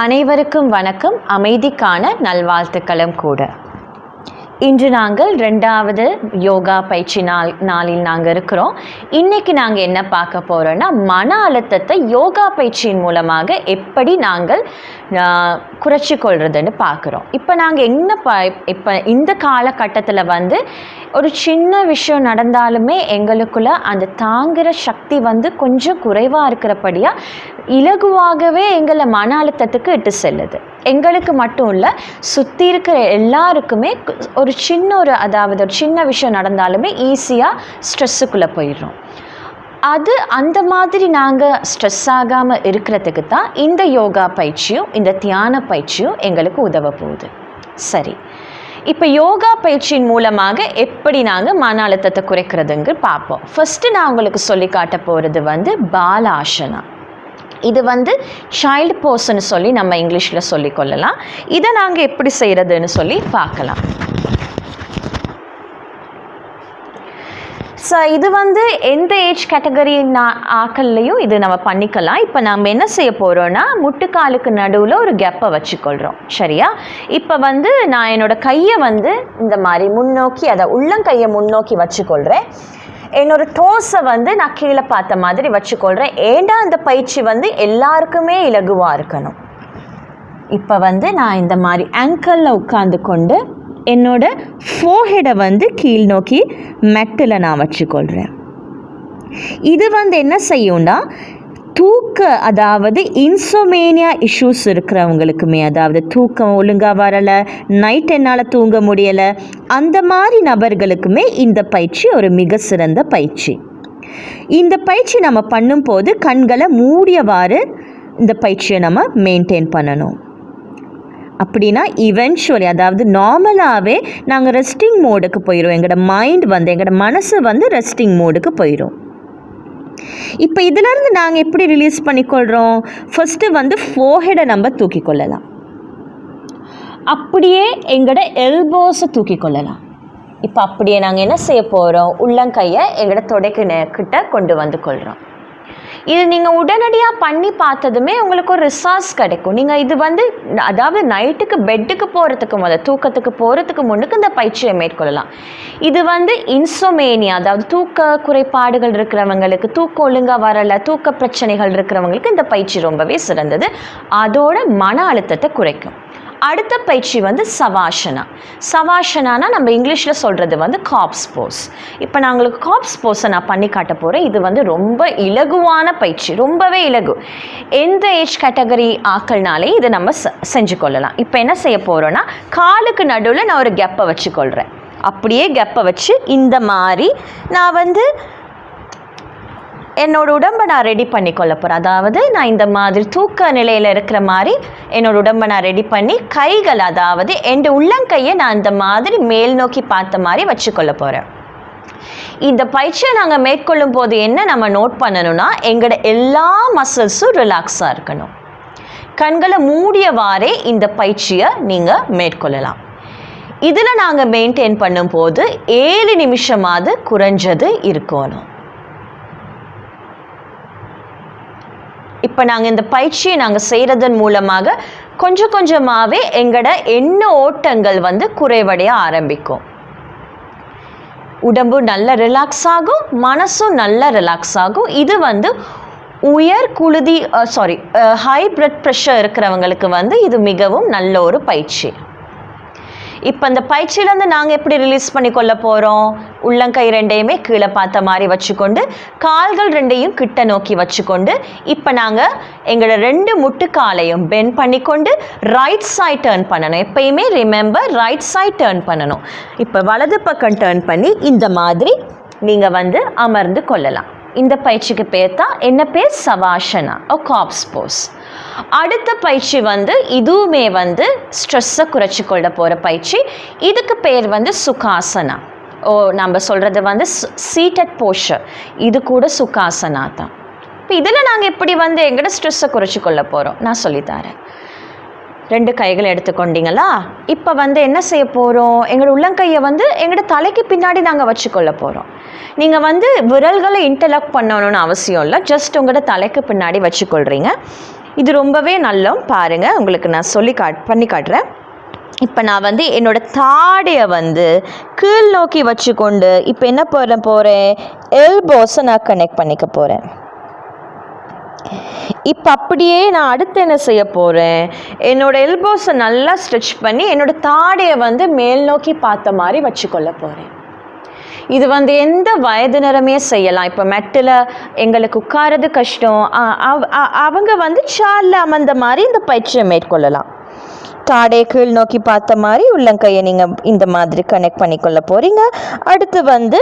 அனைவருக்கும் வணக்கம். அமைதிக்கான நல்வாழ்த்துக்களும் கூட. இன்று நாங்கள் ரெண்டாவது யோகா பயிற்சி நாள் நாளில் நாங்கள் இருக்கிறோம். இன்றைக்கி நாங்கள் என்ன பார்க்க போகிறோன்னா மன அழுத்தத்தை யோகா பயிற்சியின் மூலமாக எப்படி நாங்கள் குறைச்சி கொள்றதுன்னு பார்க்குறோம். இப்போ நாங்கள் என்ன ப இப்போ இந்த காலகட்டத்தில் வந்து ஒரு சின்ன விஷயம் நடந்தாலுமே எங்களுக்குள்ள அந்த தாங்குகிற சக்தி வந்து கொஞ்சம் குறைவாக இருக்கிறபடியாக இலகுவாகவே எங்களை மன அழுத்தத்துக்கு இட்டு செல்லுது. எங்களுக்கு மட்டும் இல்லை சுற்றி இருக்கிற எல்லாருக்குமே ஒரு சின்ன ஒரு அதாவது ஒரு சின்ன விஷயம் நடந்தாலுமே ஈஸியாக ஸ்ட்ரெஸ்ஸுக்குள்ளே போயிடுறோம். அது அந்த மாதிரி நாங்கள் ஸ்ட்ரெஸ் ஆகாமல் இருக்கிறதுக்கு தான் இந்த யோகா பயிற்சியும் இந்த தியான பயிற்சியும் எங்களுக்கு உதவ போகுது. சரி. இப்போ யோகா பயிற்சியின் மூலமாக எப்படி நாங்கள் மன அழுத்தத்தை குறைக்கிறதுங்க பார்ப்போம். ஃபஸ்ட்டு நான் உங்களுக்கு சொல்லி காட்ட போகிறது வந்து பாலாசனா. இது வந்து சைல்டு போஸ்ன்னு சொல்லி நம்ம இங்கிலீஷில் சொல்லிக்கொள்ளலாம் இதை நாங்கள் எப்படி செய்கிறதுன்னு சொல்லி பார்க்கலாம். ஸோ இது வந்து எந்த ஏஜ் கேட்டகரி ஆக்கள்லையும் இது நம்ம பண்ணிக்கலாம். இப்போ நம்ம என்ன செய்ய போகிறோன்னா முட்டுக்காலுக்கு நடுவில் ஒரு கெப்பை வச்சுக்கொள்கிறோம் சரியா? இப்போ வந்து நான் என்னோட கையை வந்து இந்த மாதிரி முன்னோக்கி அதை உள்ளங்கையை முன்னோக்கி வச்சுக்கொள்கிறேன் என்னோட டோஸை வந்து நான் கீழே பார்த்த மாதிரி வச்சுக்கொள்கிறேன் ஏண்டா அந்த பயிற்சி வந்து எல்லாருக்குமே இலகுவாக இருக்கணும்? இப்போ வந்து நான் இந்த மாதிரி ஆங்கிளில் உட்காந்து கொண்டு என்னோட ஃபோஹெடை வந்து கீழ் நோக்கி மெட்டில் நான் வச்சுக்கொள்கிறேன் இது வந்து என்ன செய்யும்னா தூக்க அதாவது இன்சோமேனியா இஷ்யூஸ் இருக்கிறவங்களுக்குமே அதாவது தூக்கம் ஒழுங்காக வரலை நைட் என்னால் தூங்க முடியலை அந்த மாதிரி நபர்களுக்குமே இந்த பயிற்சி ஒரு மிக சிறந்த பயிற்சி. இந்த பயிற்சி நம்ம பண்ணும்போது கண்களை மூடியவாறு இந்த பயிற்சியை நம்ம மெயின்டைன் பண்ணணும். அப்படின்னா இவென்ச்சுவலி அதாவது நார்மலாகவே நாங்கள் ரெஸ்டிங் மோடுக்கு போயிடும் எங்களோட மைண்ட் வந்து எங்களோட மனசு வந்து ரெஸ்டிங் மோடுக்கு போயிடும். இப்போ இதிலிருந்து நாங்கள் எப்படி ரிலீஸ் பண்ணிக்கொள்கிறோம் ஃபஸ்ட்டு வந்து ஃபோஹெடை நம்ம தூக்கி கொள்ளலாம். அப்படியே எங்களோட எல்போஸை தூக்கி கொள்ளலாம். இப்போ அப்படியே நாங்கள் என்ன செய்ய போகிறோம் உள்ளங்கையை எங்களோட தொடைக்கு கிட்ட கொண்டு வந்து கொள்கிறோம் இது நீங்கள் உடனடியாக பண்ணி பார்த்ததுமே உங்களுக்கு ஒரு ரிசார்ஸ் கிடைக்கும். நீங்கள் இது வந்து அதாவது நைட்டுக்கு பெட்டுக்கு போகிறதுக்கு முதல் தூக்கத்துக்கு போகிறதுக்கு முன்னுக்கு இந்த பயிற்சியை மேற்கொள்ளலாம். இது வந்து இன்சோமேனியா அதாவது தூக்க குறைபாடுகள் இருக்கிறவங்களுக்கு தூக்கம் ஒழுங்காக வரலை தூக்க பிரச்சனைகள் இருக்கிறவங்களுக்கு இந்த பயிற்சி ரொம்பவே சிறந்தது. அதோட மன அழுத்தத்தை குறைக்கும். அடுத்த பயிற்சி வந்து சவாஷனா. சவாஷனானா நம்ம இங்கிலீஷில் சொல்கிறது வந்து காப்ஸ் போஸ் இப்போ நான் உங்களுக்கு காப்ஸ் போஸை நான் பண்ணி காட்ட போகிறேன் இது வந்து ரொம்ப இலகுவான பயிற்சி. ரொம்பவே இலகு. எந்த ஏஜ் கேட்டகரி ஆக்கள்னாலே இதை நம்ம செஞ்சு கொள்ளலாம் இப்போ என்ன செய்ய போகிறோன்னா காலுக்கு நடுவில் நான் ஒரு கெப்பை வச்சுக்கொள்கிறேன் அப்படியே கெப்பை வச்சு இந்த மாதிரி நான் வந்து என்னோட உடம்பை நான் ரெடி பண்ணி கொள்ள போகிறேன் அதாவது நான் இந்த மாதிரி தூக்க நிலையில் இருக்கிற மாதிரி என்னோட உடம்பை நான் ரெடி பண்ணி கைகள் அதாவது என் உள்ளங்கையை நான் இந்த மாதிரி மேல் நோக்கி பார்த்த மாதிரி வச்சுக்கொள்ள போகிறேன் இந்த பயிற்சியை நாங்கள் மேற்கொள்ளும் போது என்ன நம்ம நோட் பண்ணணும்னா எங்களோட எல்லா மசில்ஸும் ரிலாக்ஸாக இருக்கணும். கண்களை மூடியவாறே இந்த பயிற்சியை நீங்கள் மேற்கொள்ளலாம். இதில் நாங்கள் மெயின்டைன் பண்ணும்போது ஏழு நிமிஷமாவது குறைஞ்சது இருக்கணும். இப்போ நாங்கள் இந்த பயிற்சியை நாங்கள் செய்கிறதன் மூலமாக கொஞ்சம் கொஞ்சமாகவே எங்களோட எண்ண ஓட்டங்கள் வந்து குறைவடைய ஆரம்பிக்கும். உடம்பு நல்ல ரிலாக்ஸ் ஆகும் மனசும் நல்ல ரிலாக்ஸ் ஆகும். இது வந்து உயர் குழுதி சாரி ஹை பிளட் ப்ரெஷர் இருக்கிறவங்களுக்கு வந்து இது மிகவும் நல்ல ஒரு பயிற்சி. இப்போ இந்த பயிற்சியிலேருந்து நாங்கள் எப்படி ரிலீஸ் பண்ணி கொள்ள போகிறோம் உள்ளங்கை ரெண்டையுமே கீழே பார்த்த மாதிரி வச்சுக்கொண்டு கால்கள் ரெண்டையும் கிட்ட நோக்கி வச்சுக்கொண்டு இப்போ நாங்கள் எங்களோட ரெண்டு முட்டுக்காலையும் பெண்ட் பண்ணிக்கொண்டு ரைட் சைட் டேர்ன் பண்ணணும். எப்பயுமே ரிமெம்பர் ரைட் சைட் டேர்ன் பண்ணணும். இப்போ வலது பக்கம் டேர்ன் பண்ணி இந்த மாதிரி நீங்கள் வந்து அமர்ந்து கொள்ளலாம். இந்த பயிற்சிக்கு பேர் தான் என்ன பேர்? சவாஷனா ஓ காப்ஸ் போஸ் அடுத்த பயிற்சி வந்து இதுவுமே வந்து ஸ்ட்ரெஸ்ஸை குறைச்சி கொள்ள போகிற பயிற்சி. இதுக்கு பேர் வந்து சுகாசனா. ஓ நம்ம சொல்கிறது வந்து சீட்டட் போஷர் இது கூட சுகாசனா தான் இப்போ இதில் நாங்கள் எப்படி வந்து எங்கள்கிட்ட ஸ்ட்ரெஸ்ஸை குறைச்சி கொள்ள போகிறோம் நான் சொல்லித்தரேன் ரெண்டு கைகளை எடுத்துக்கொண்டீங்களா இப்போ வந்து என்ன செய்ய போகிறோம் எங்களோட உள்ளங்கையை வந்து எங்களோட தலைக்கு பின்னாடி நாங்கள் வச்சுக்கொள்ள போகிறோம் நீங்கள் வந்து விரல்களை இன்டர்லாக் பண்ணணும்னு அவசியம் இல்லை. ஜஸ்ட் உங்களோட தலைக்கு பின்னாடி வச்சுக்கொள்கிறீங்க இது ரொம்பவே நல்லம் பாருங்கள் உங்களுக்கு நான் சொல்லி காட் பண்ணி காட்டுறேன். இப்போ நான் வந்து என்னோடய தாடையை வந்து கீழ் நோக்கி வச்சுக்கொண்டு இப்போ என்ன பண்ண போகிறேன் எல்போஸை நான் கனெக்ட் பண்ணிக்க போகிறேன் இப்போ அப்படியே நான் அடுத்து என்ன செய்ய போகிறேன் என்னோடய எல்போஸை நல்லா ஸ்ட்ரெச் பண்ணி என்னோடய தாடையை வந்து மேல் நோக்கி பார்த்த மாதிரி வச்சுக்கொள்ள போகிறேன் இது வந்து எந்த வயதினருமே செய்யலாம். இப்போ மெட்டில் எங்களுக்கு உட்காரது கஷ்டம். அவங்க வந்து சாலில் அமர்ந்த மாதிரி இந்த பயிற்சியை மேற்கொள்ளலாம். தாடே கீழ் நோக்கி பார்த்த மாதிரி உள்ளங்கையை நீங்கள் இந்த மாதிரி கனெக்ட் பண்ணிக்கொள்ள போகிறீங்க அடுத்து வந்து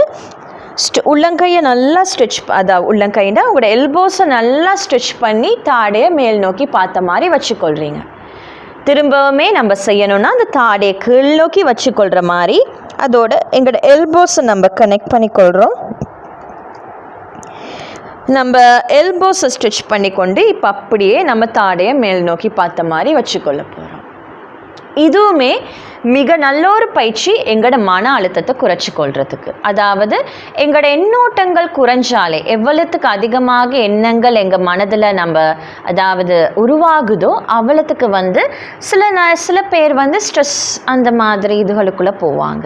உள்ளங்கையை நல்லா ஸ்ட்ரெச் அதான் உள்ளங்கைன்னா உங்களோட எல்போஸை நல்லா ஸ்ட்ரெச் பண்ணி தாடையை மேல் நோக்கி பார்த்த மாதிரி வச்சுக்கொள்கிறீங்க திரும்பவுமே நம்ம செய்யணும்னா அந்த தாடையை கீழ் நோக்கி வச்சுக்கொள்கிற மாதிரி அதோட எங்களோட எல்போஸை நம்ம கனெக்ட் பண்ணிக்கொள்கிறோம் நம்ம எல்போஸை ஸ்ட்ரெச் பண்ணிக்கொண்டு இப்போ அப்படியே நம்ம தாடையை மேல் நோக்கி பார்த்த மாதிரி வச்சுக்கொள்ள போகிறோம் இதுவுமே மிக நல்ல ஒரு பயிற்சி எங்களோட மன அழுத்தத்தை குறைச்சி கொள்றதுக்கு. அதாவது எங்களோட எண்ணோட்டங்கள் குறைஞ்சாலே எவ்வளத்துக்கு அதிகமாக எண்ணங்கள் எங்கள் மனதில் நம்ம அதாவது உருவாகுதோ அவ்வளோத்துக்கு வந்து சில ந சில பேர் வந்து ஸ்ட்ரெஸ் அந்த மாதிரி இதுகளுக்குள்ளே போவாங்க.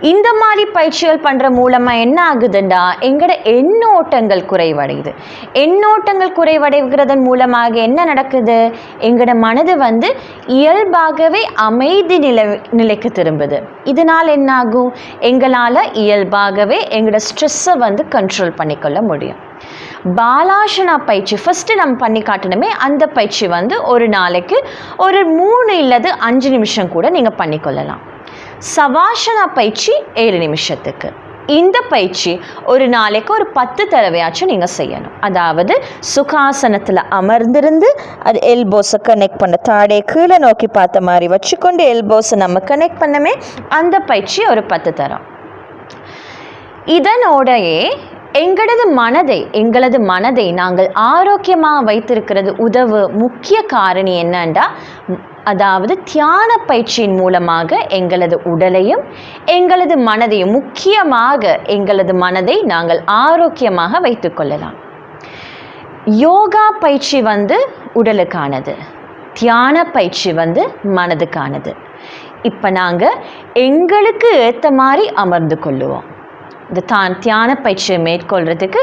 இந்த மாதிரி பயிற்சிகள் பண்ணுற மூலமாக என்ன ஆகுதுண்டா எங்களோட எண்ணோட்டங்கள் குறைவடையுது. எண்ணோட்டங்கள் குறைவடைகிறதன் மூலமாக என்ன நடக்குது எங்களோட மனது வந்து இயல்பாகவே அமைதி நிலை நிலைக்கு திரும்புது. இதனால் என்ன ஆகும் எங்களால் இயல்பாகவே எங்களோட ஸ்ட்ரெஸ்ஸை வந்து கண்ட்ரோல் பண்ணிக்கொள்ள முடியும். பாலாசனா பயிற்சி ஃபஸ்ட்டு நம்ம பண்ணி காட்டணுமே அந்த பயிற்சி வந்து ஒரு நாளைக்கு ஒரு மூணு இல்லது அஞ்சு நிமிஷம் கூட நீங்கள் பண்ணிக்கொள்ளலாம். சவாசனா பயிற்சி ஏழு நிமிஷத்துக்கு. இந்த பயிற்சி ஒரு நாளைக்கு ஒரு பத்து தடவையாச்சும் நீங்கள் செய்யணும். அதாவது சுகாசனத்தில் அமர்ந்திருந்து அது எல்போஸை கனெக்ட் பண்ண தாடே கீழே நோக்கி பார்த்த மாதிரி வச்சுக்கொண்டு எல்போஸை நம்ம கனெக்ட் பண்ணமே அந்த பயிற்சி ஒரு பத்து தரம். இதனோடையே எங்களது மனதை எங்களது மனதை நாங்கள் ஆரோக்கியமாக வைத்திருக்கிறது உதவு முக்கிய காரணி என்னண்டா? அதாவது தியான பயிற்சியின் மூலமாக எங்களது உடலையும் எங்களது மனதையும் முக்கியமாக எங்களது மனதை நாங்கள் ஆரோக்கியமாக வைத்துக்கொள்ளலாம் யோகா பயிற்சி வந்து உடலுக்கானது. தியான பயிற்சி வந்து மனதுக்கானது. இப்போ நாங்கள் எங்களுக்கு ஏற்ற மாதிரி அமர்ந்து கொள்ளுவோம். இந்த தான் தியான பயிற்சியை மேற்கொள்கிறதுக்கு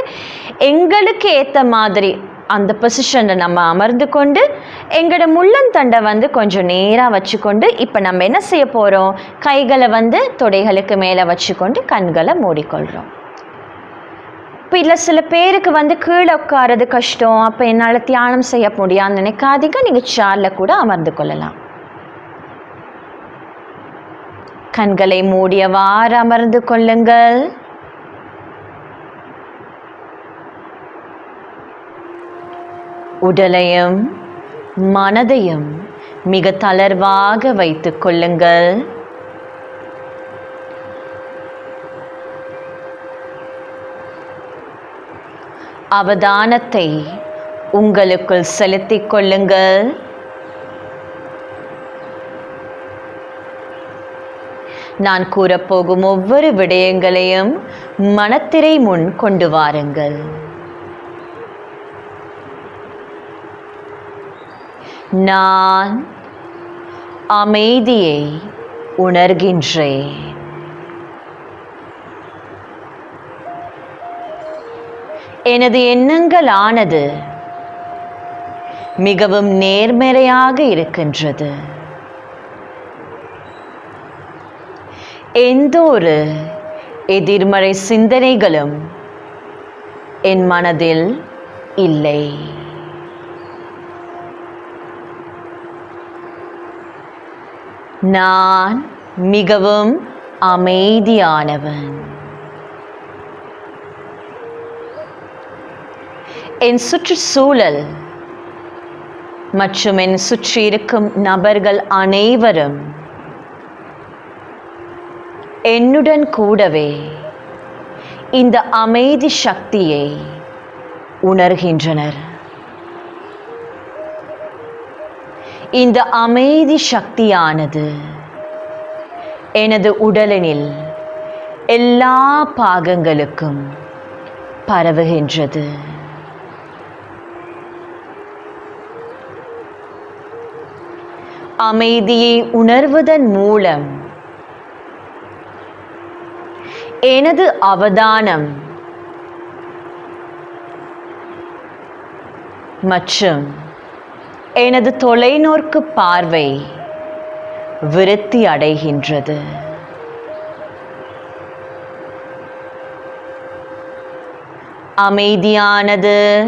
எங்களுக்கு ஏற்ற மாதிரி அந்த பொசிஷனில் நம்ம அமர்ந்து கொண்டு எங்களோட முள்ளந்தண்டை வந்து கொஞ்சம் நேராக வச்சுக்கொண்டு இப்போ நம்ம என்ன செய்ய போகிறோம் கைகளை வந்து தொடைகளுக்கு மேலே வச்சுக்கொண்டு கண்களை மூடிக்கொள்கிறோம் இப்போ இல்லை சில பேருக்கு வந்து கீழே உட்காரது கஷ்டம். அப்போ என்னால் தியானம் செய்ய முடியாதுன்னு நினைக்காதீங்க. நீங்கள் சேரில் கூட அமர்ந்து கொள்ளலாம். கண்களை மூடியவாறு அமர்ந்து கொள்ளுங்கள். உடலையும் மனதையும் மிக தளர்வாக வைத்துக் கொள்ளுங்கள். அவதானத்தை உங்களுக்குள் செலுத்திக் கொள்ளுங்கள். நான் கூறப்போகும் ஒவ்வொரு விடயங்களையும் மனத்திரை முன் கொண்டு வாருங்கள். நான் அமைதியை உணர்கின்றேன். எனது எண்ணங்களானது மிகவும் நேர்மறையாக இருக்கின்றது. எந்த ஒரு எதிர்மறை சிந்தனைகளும் என் மனதில் இல்லை. நான் மிகவும் அமைதியானவன். என் சுற்றுச்சூழல் மற்றும் என் சுற்றி இருக்கும் நபர்கள் அனைவரும் என்னுடன் கூடவே இந்த அமைதி சக்தியை உணர்கின்றனர். இந்த அமைதி சக்தியானது. எனது உடலினில் எல்லா பாகங்களுக்கும் பரவுகின்றது. அமைதியை உணர்வதன் மூலம் எனது அவதானம் மற்றும் எனது தொலைநோக்கு பார்வை விருத்தி அடைகின்றது. அமைதியானது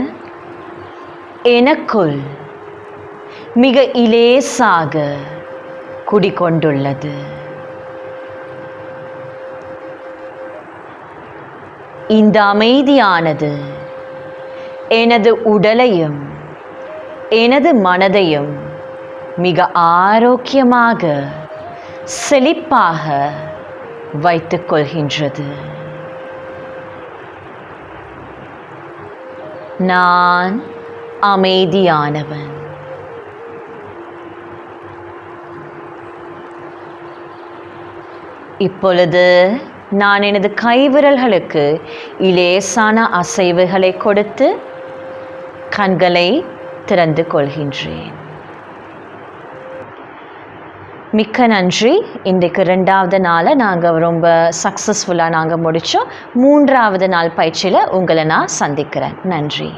எனக்குள் மிக இலேசாக குடிகொண்டுள்ளது. இந்த அமைதியானது எனது உடலையும் எனது மனதையும் மிக ஆரோக்கியமாக செழிப்பாக வைத்துக் கொள்கின்றது. நான் அமைதியானவன். இப்பொழுது நான் எனது கைவிரல்களுக்கு இலேசான அசைவுகளை கொடுத்து கண்களை திறந்து கொள்கின்றேன். மிக்க நன்றி. இன்றைக்கு ரெண்டாவது நாளை நாங்கள் ரொம்ப சக்ஸஸ்ஃபுல்லாக நாங்கள் முடித்தோம் மூன்றாவது நாள் பயிற்சியில் உங்களை நான் சந்திக்கிறேன். நன்றி.